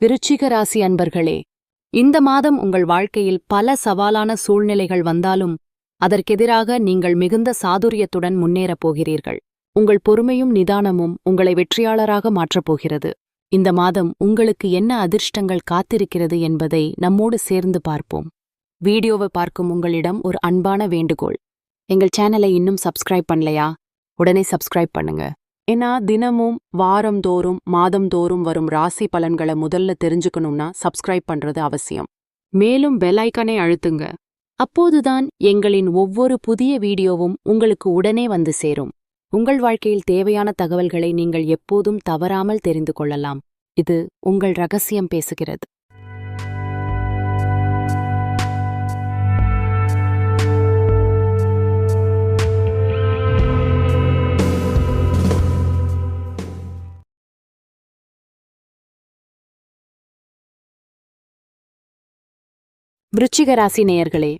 விருச்சிக ராசி அன்பர்களே இந்த மாதம் உங்கள் வாழ்க்கையில் பல சவாலான சூழ்நிலைகள் வந்தாலும் அதற்கெதிராக நீங்கள் மிகுந்த சாதுரியத்துடன் முன்னேறப் போகிறீர்கள். உங்கள் பொறுமையும் நிதானமும் உங்களை வெற்றியாளராக மாற்றப் போகிறது. இந்த மாதம் உங்களுக்கு என்ன அதிர்ஷ்டங்கள் காத்திருக்கிறது என்பதை நம்மோடு சேர்ந்து பார்ப்போம். வீடியோவை பார்க்கும் உங்களிடம் ஒரு அன்பான வேண்டுகோள். எங்கள் சேனலை இன்னும் சப்ஸ்கிரைப் பண்ணலையா? உடனே சப்ஸ்கிரைப் பண்ணுங்க. ஏன்னா தினமும் வாரந்தோறும் மாதந்தோறும் வரும் ராசி பலன்களை முதல்ல தெரிஞ்சுக்கணும்னா சப்ஸ்கிரைப் பண்றது அவசியம். மேலும் பெல் அழுத்துங்க. அப்போதுதான் எங்களின் ஒவ்வொரு புதிய வீடியோவும் உங்களுக்கு உடனே வந்து சேரும். உங்கள் வாழ்க்கையில் தேவையான தகவல்களை நீங்கள் எப்போதும் தவறாமல் தெரிந்து கொள்ளலாம். இது உங்கள் ரகசியம் பேசுகிறது. விருச்சிக ராசி நேயர்களே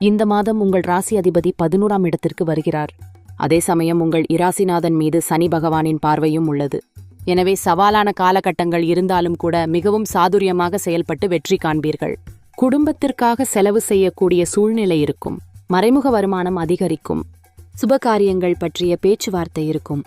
இந்த மாதம் உங்கள் ராசி அதிபதி பதினோராம் இடத்திற்கு வருகிறார். அதே சமயம் உங்கள் இராசிநாதன் மீது சனி பகவானின் பார்வையும் உள்ளது. எனவே சவாலான காலகட்டங்கள் இருந்தாலும் கூட மிகவும் சாதுரியமாக செயல்பட்டு வெற்றி காண்பீர்கள். குடும்பத்திற்காக செலவு செய்யக்கூடிய சூழ்நிலை இருக்கும். மறைமுக வருமானம் அதிகரிக்கும். சுபகாரியங்கள் பற்றிய பேச்சுவார்த்தை இருக்கும்.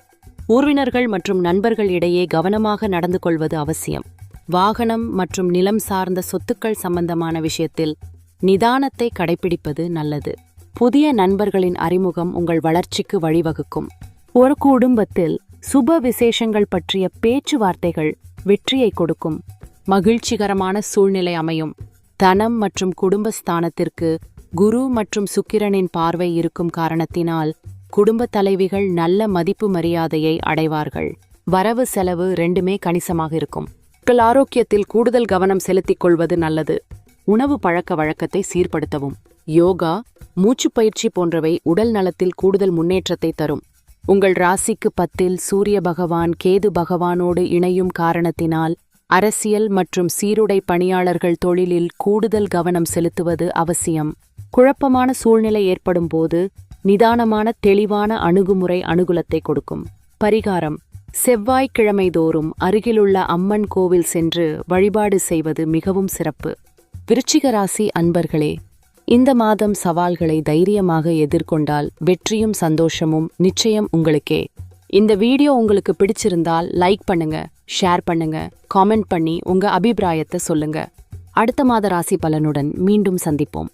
உறவினர்கள் மற்றும் நண்பர்கள் இடையே கவனமாக நடந்து கொள்வது அவசியம். வாகனம் மற்றும் நிலம் சார்ந்த சொத்துக்கள் சம்பந்தமான விஷயத்தில் நிதானத்தை கடைபிடிப்பது நல்லது. புதிய நண்பர்களின் அறிமுகம் உங்கள் வளர்ச்சிக்கு வழிவகுக்கும். ஒரு குடும்பத்தில் சுப விசேஷங்கள் பற்றிய பேச்சுவார்த்தைகள் வெற்றியை கொடுக்கும். மகிழ்ச்சிகரமான சூழ்நிலை அமையும். தனம் மற்றும் குடும்பஸ்தானத்திற்கு குரு மற்றும் சுக்கிரனின் பார்வை இருக்கும் காரணத்தினால் குடும்பத் தலைவிகள் நல்ல மதிப்பு மரியாதையை அடைவார்கள். வரவு செலவு ரெண்டுமே கணிசமாக இருக்கும். உங்கள் ஆரோக்கியத்தில் கூடுதல் கவனம் செலுத்திக் கொள்வது நல்லது. உணவு பழக்க வழக்கத்தை சீர்படுத்தவும். யோகா மூச்சு பயிற்சி போன்றவை உடல் நலத்தில் கூடுதல் முன்னேற்றத்தை தரும். உங்கள் ராசிக்கு பத்தில் சூரிய பகவான் கேது பகவானோடு இணையும் காரணத்தினால் அரசியல் மற்றும் சீருடை பணியாளர்கள் தொழிலில் கூடுதல் கவனம் செலுத்துவது அவசியம். குழப்பமான சூழ்நிலை ஏற்படும் போது நிதானமான தெளிவான அணுகுமுறை அனுகூலத்தை கொடுக்கும். பரிகாரம். செவ்வாய்க்கிழமைதோறும் அருகிலுள்ள அம்மன் கோவில் சென்று வழிபாடு செய்வது மிகவும் சிறப்பு. விருச்சிக ராசி அன்பர்களே இந்த மாதம் சவால்களை தைரியமாக எதிர்கொண்டால் வெற்றியும் சந்தோஷமும் நிச்சயம் உங்களுக்கே. இந்த வீடியோ உங்களுக்கு பிடிச்சிருந்தால் லைக் பண்ணுங்க ஷேர் பண்ணுங்க காமெண்ட் பண்ணி உங்க அபிப்பிராயத்தை சொல்லுங்க. அடுத்த மாத ராசி பலனுடன் மீண்டும் சந்திப்போம்.